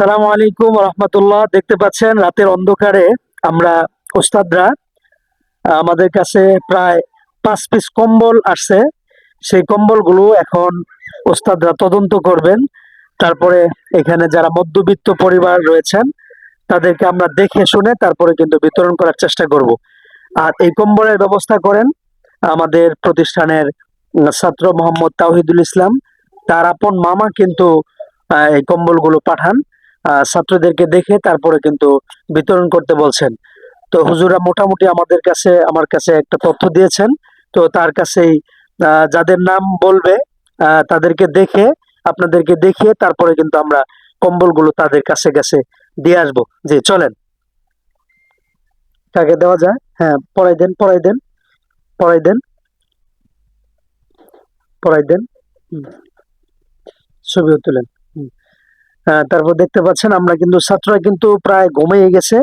আসসালামু আলাইকুম রহমতুল্লাহ। দেখতে পাচ্ছেন রাতের অন্ধকারে আমরা ওস্তাদরা, আমাদের কাছে প্রায় পাঁচ পিস কম্বল আসছে। সেই কম্বলগুলো এখন ওস্তাদরা তদন্ত করবেন। তারপরে এখানে যারা মধ্যবিত্ত পরিবার রয়েছেন, তাদেরকে আমরা দেখে শুনে তারপরে কিন্তু বিতরণ করার চেষ্টা করব। আর এই কম্বলের ব্যবস্থা করেন আমাদের প্রতিষ্ঠানের ছাত্র মোহাম্মদ তাহিদুল ইসলাম। তার আপন মামা কিন্তু এই কম্বলগুলো পাঠান। ছাত্রদেরকে দেখে তারপরে কিন্তু বিতরণ করতে বলছেন। তো হুজুরা মোটামুটি আমাদের কাছে, আমার কাছে একটা তথ্য দিয়েছেন। তো তার কাছেই যাদের নাম বলবে তাদেরকে দেখে, আপনাদেরকে দেখিয়ে তারপরে কিন্তু আমরা কম্বলগুলো তাদের কাছে কাছে দিয়ে আসব। জি, চলেন। কাকে দেওয়া যায়? হ্যাঁ পড়াই দেন পড়াই দেন পড়াই দেন। পড়াই দেন। ছবিও তুলেন। তারপর দেখতে পাচ্ছেন আমরা কিন্তু ছাত্ররা কিন্তু প্রায় ঘুমিয়ে গেছে।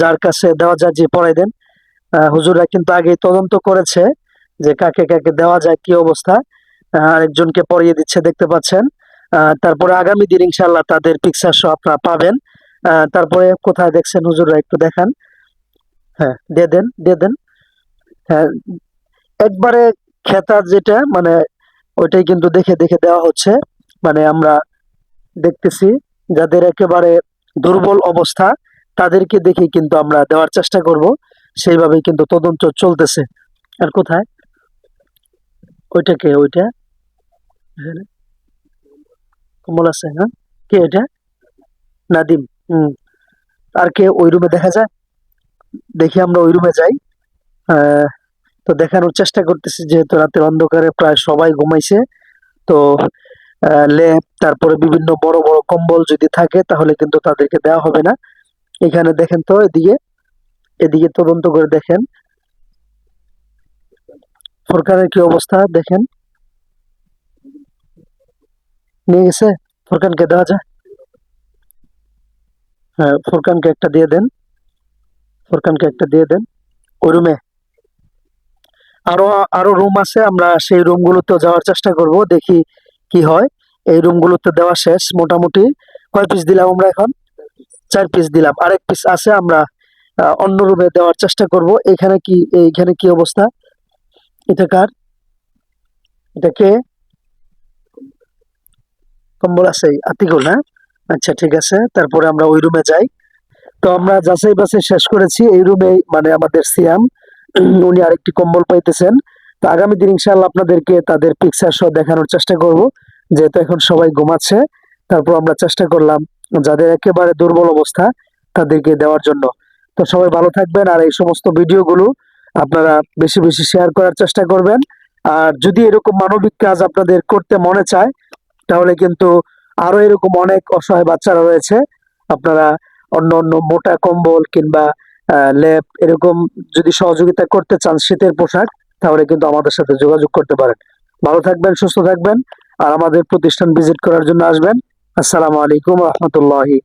যার কাছে দেওয়া যায় যে পড়াই দেন। হুজুররা কিন্তু আগে তদন্ত করেছে যে কাকে কাকে দেওয়া যায়, কি অবস্থা। আরেকজনকে পড়িয়ে দিচ্ছে দেখতে পাচ্ছেন। তারপরে আগামী দিন ইনশাল্লাহ তাদের পিকচার সহ আপনারা পাবেন। তারপরে কোথায় দেখছেন হুজুররা একটু দেখান। হ্যাঁ দিয়ে দেন দিয়ে দেন। হ্যাঁ একবারে খেতা যেটা মানে ওইটাই কিন্তু দেখে দেখে দেওয়া হচ্ছে। মানে আমরা দেখতেছি, যাদের একেবারে দুর্বল অবস্থা, তাদেরকে দেখে কিন্তু আমরা দেওয়ার চেষ্টা করব। সেইভাবেই কিন্তু তদন্ত চলতেছে। আর কোথায়? ওইটা? কে ওইটা কমল আছে হ্যাঁ কে এটা? নাদিম, হুম। আর কে ওই রুমে দেখা যায়? দেখি আমরা ওই রুমে যাই। তো দেখানোর চেষ্টা করতেছি, যেহেতু রাতের অন্ধকারে প্রায় সবাই ঘুমাইছে, তো লেপ, তারপরে বিভিন্ন বড় বড় কম্বল যদি থাকে, তাহলে কিন্তু তাদেরকে দেওয়া হবে না। এখানে দেখেন তো, এদিকে এদিকে তদন্ত করে দেখেন। সরকারের কি অবস্থা দেখেন? নিয়ে গেছে? ফুরকানকে দেওয়া যায়? হ্যাঁ ফুরকানকে একটা দিয়ে দেন। ফুরকানকে একটা দিয়ে দেন। ওই রুমে। আরও আরও রুম আছে, আমরা সেই রুমগুলোতে যাওয়ার চেষ্টা করব, দেখি কি হয়। এই রুমগুলোতে দেওয়া শেষ মোটামুটি। কয় পিস দিলাম আমরা এখন? চার পিস দিলাম। আরেক পিস আছে, আমরা অন্য রুমে দেওয়ার চেষ্টা করব। এখানে কি, এইখানে কি অবস্থা? এটা কার? এটা কে? কম্বল আছে, আতিকুল না আচ্ছা ঠিক আছে। তারপরে আমরা ওই রুমে যাই। তো আমরা যাচাই বাছাই শেষ করেছি। এই রুমে মানে আমাদের সিয়াম উনি আরেকটি কম্বল পাইতেছেন। তো আগামী দিন ইনশাআল্লাহ আপনাদেরকে তাদের পিকচার সহ দেখানোর চেষ্টা করব। যেহেতু এখন সবাই ঘুমাচ্ছে, তারপর আমরা চেষ্টা করলাম যাদের একেবারে দুর্বল অবস্থা তাদেরকে দেওয়ার জন্য। তো সবাই ভালো থাকবেন আর এই সমস্ত ভিডিওগুলো আপনারা বেশি বেশি শেয়ার করার চেষ্টা করবেন। আর যদি এরকম মানবিক কাজ আপনাদের করতে মনে চায়, তাহলে কিন্তু আরও এরকম অনেক অসহায় বাচ্চারা রয়েছে। আপনারা অন্য অন্য মোটা কম্বল কিংবা লেপ এরকম যদি সহযোগিতা করতে চান শীতের পোশাক, তাহলে কিন্তু আমাদের সাথে যোগাযোগ করতে পারেন। ভালো থাকবেন, সুস্থ থাকবেন। আর আমাদের প্রতিষ্ঠান ভিজিট করার জন্য আসবেন। আসসালামু আলাইকুম রহমতুল্লাহি